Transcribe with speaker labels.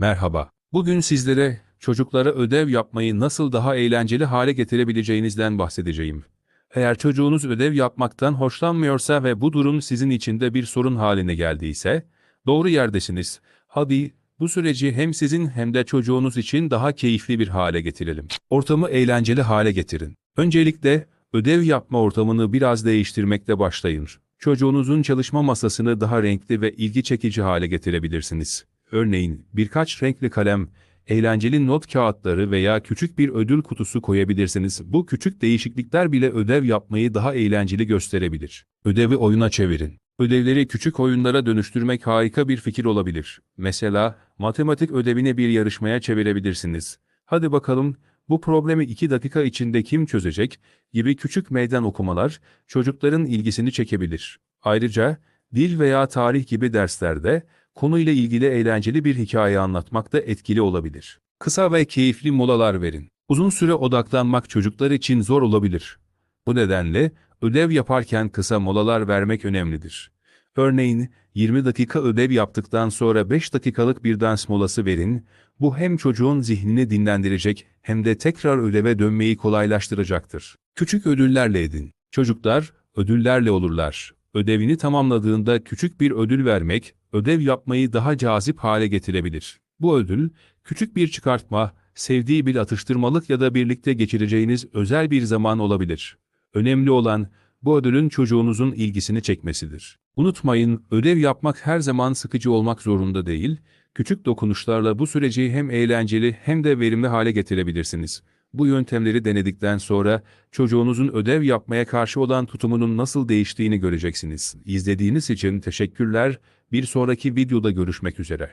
Speaker 1: Merhaba. Bugün sizlere çocuklara ödev yapmayı nasıl daha eğlenceli hale getirebileceğinizden bahsedeceğim. Eğer çocuğunuz ödev yapmaktan hoşlanmıyorsa ve bu durum sizin için de bir sorun haline geldiyse, doğru yerdesiniz. Hadi bu süreci hem sizin hem de çocuğunuz için daha keyifli bir hale getirelim. Ortamı eğlenceli hale getirin. Öncelikle ödev yapma ortamını biraz değiştirmekle başlayın. Çocuğunuzun çalışma masasını daha renkli ve ilgi çekici hale getirebilirsiniz. Örneğin birkaç renkli kalem, eğlenceli not kağıtları veya küçük bir ödül kutusu koyabilirsiniz. Bu küçük değişiklikler bile ödev yapmayı daha eğlenceli gösterebilir. Ödevi oyuna çevirin. Ödevleri küçük oyunlara dönüştürmek harika bir fikir olabilir. Mesela matematik ödevini bir yarışmaya çevirebilirsiniz. Hadi bakalım bu problemi 2 dakika içinde kim çözecek gibi küçük meydan okumalar çocukların ilgisini çekebilir. Ayrıca dil veya tarih gibi derslerde konuyla ilgili eğlenceli bir hikaye anlatmak da etkili olabilir. Kısa ve keyifli molalar verin. Uzun süre odaklanmak çocuklar için zor olabilir. Bu nedenle ödev yaparken kısa molalar vermek önemlidir. Örneğin 20 dakika ödev yaptıktan sonra 5 dakikalık bir dans molası verin. Bu hem çocuğun zihnini dinlendirecek hem de tekrar ödeve dönmeyi kolaylaştıracaktır. Küçük ödüllerle edin. Çocuklar ödüllerle olurlar. Ödevini tamamladığında küçük bir ödül vermek, ödev yapmayı daha cazip hale getirebilir. Bu ödül, küçük bir çıkartma, sevdiği bir atıştırmalık ya da birlikte geçireceğiniz özel bir zaman olabilir. Önemli olan, bu ödülün çocuğunuzun ilgisini çekmesidir. Unutmayın, ödev yapmak her zaman sıkıcı olmak zorunda değil, küçük dokunuşlarla bu süreci hem eğlenceli hem de verimli hale getirebilirsiniz. Bu yöntemleri denedikten sonra çocuğunuzun ödev yapmaya karşı olan tutumunun nasıl değiştiğini göreceksiniz. İzlediğiniz için teşekkürler. Bir sonraki videoda görüşmek üzere.